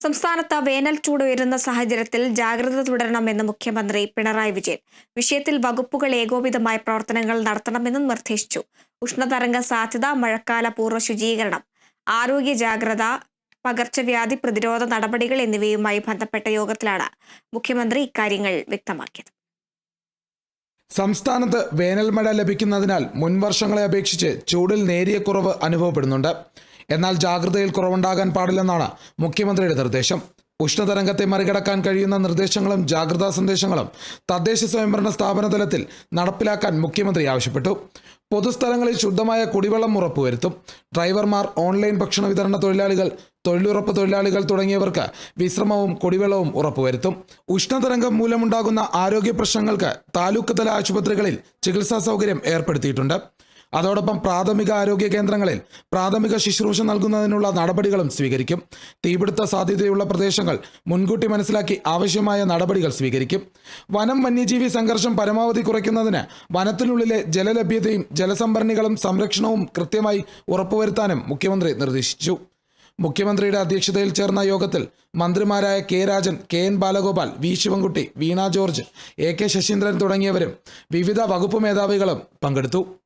സംസ്ഥാനത്ത് വേനൽ ചൂട് ഉയരുന്ന സാഹചര്യത്തിൽ ജാഗ്രത തുടരണമെന്ന് മുഖ്യമന്ത്രി പിണറായി വിജയൻ. വിഷയത്തിൽ വകുപ്പുകൾ ഏകോപിതമായ പ്രവർത്തനങ്ങൾ നടത്തണമെന്നും നിർദ്ദേശിച്ചു. ഉഷ്ണതരംഗ സാധ്യത മഴക്കാല പൂർവ ശുചീകരണം ആരോഗ്യ ജാഗ്രത പകർച്ചവ്യാധി പ്രതിരോധ നടപടികൾ എന്നിവയുമായി ബന്ധപ്പെട്ട യോഗത്തിലാണ് മുഖ്യമന്ത്രി ഇക്കാര്യങ്ങൾ വ്യക്തമാക്കിയത്. സംസ്ഥാനത്ത് വേനൽമഴ ലഭിക്കുന്നതിനാൽ മുൻവർഷങ്ങളെ അപേക്ഷിച്ച് ചൂടിൽ നേരിയ കുറവ് അനുഭവപ്പെടുന്നുണ്ട്. എന്നാൽ ജാഗ്രതയിൽ കുറവുണ്ടാകാൻ പാടില്ലെന്നാണ് മുഖ്യമന്ത്രിയുടെ നിർദ്ദേശം. ഉഷ്ണതരംഗത്തെ മറികടക്കാൻ കഴിയുന്ന നിർദ്ദേശങ്ങളും ജാഗ്രതാ സന്ദേശങ്ങളും തദ്ദേശ സ്വയംഭരണ സ്ഥാപന തലത്തിൽ നടപ്പിലാക്കാൻ മുഖ്യമന്ത്രി ആവശ്യപ്പെട്ടു. പൊതുസ്ഥലങ്ങളിൽ ശുദ്ധമായ കുടിവെള്ളം ഉറപ്പുവരുത്തും. ഡ്രൈവർമാർ ഓൺലൈൻ ഭക്ഷണ വിതരണ തൊഴിലാളികൾ തൊഴിലുറപ്പ് തൊഴിലാളികൾ തുടങ്ങിയവർക്ക് വിശ്രമവും കുടിവെള്ളവും ഉറപ്പുവരുത്തും. ഉഷ്ണതരംഗം മൂലമുണ്ടാകുന്ന ആരോഗ്യ പ്രശ്നങ്ങൾക്ക് താലൂക്ക് തല ആശുപത്രികളിൽ ചികിത്സാ സൗകര്യം ഏർപ്പെടുത്തിയിട്ടുണ്ട്. അതോടൊപ്പം പ്രാഥമിക ആരോഗ്യ കേന്ദ്രങ്ങളിൽ പ്രാഥമിക ശുശ്രൂഷ നൽകുന്നതിനുള്ള നടപടികളും സ്വീകരിക്കും. തീപിടുത്ത സാധ്യതയുള്ള പ്രദേശങ്ങൾ മുൻകൂട്ടി മനസ്സിലാക്കി ആവശ്യമായ നടപടികൾ സ്വീകരിക്കും. വനം വന്യജീവി സംഘർഷം പരമാവധി കുറയ്ക്കുന്നതിന് വനത്തിനുള്ളിലെ ജലലഭ്യതയും ജലസംഭരണികളും സംരക്ഷണവും കൃത്യമായി ഉറപ്പുവരുത്താനും മുഖ്യമന്ത്രി നിർദ്ദേശിച്ചു. മുഖ്യമന്ത്രിയുടെ അധ്യക്ഷതയിൽ ചേർന്ന യോഗത്തിൽ മന്ത്രിമാരായ K Rajan K N Balagopal V Sivankutty Veena George A K Saseendran തുടങ്ങിയവരും വിവിധ വകുപ്പ് മേധാവികളും പങ്കെടുത്തു.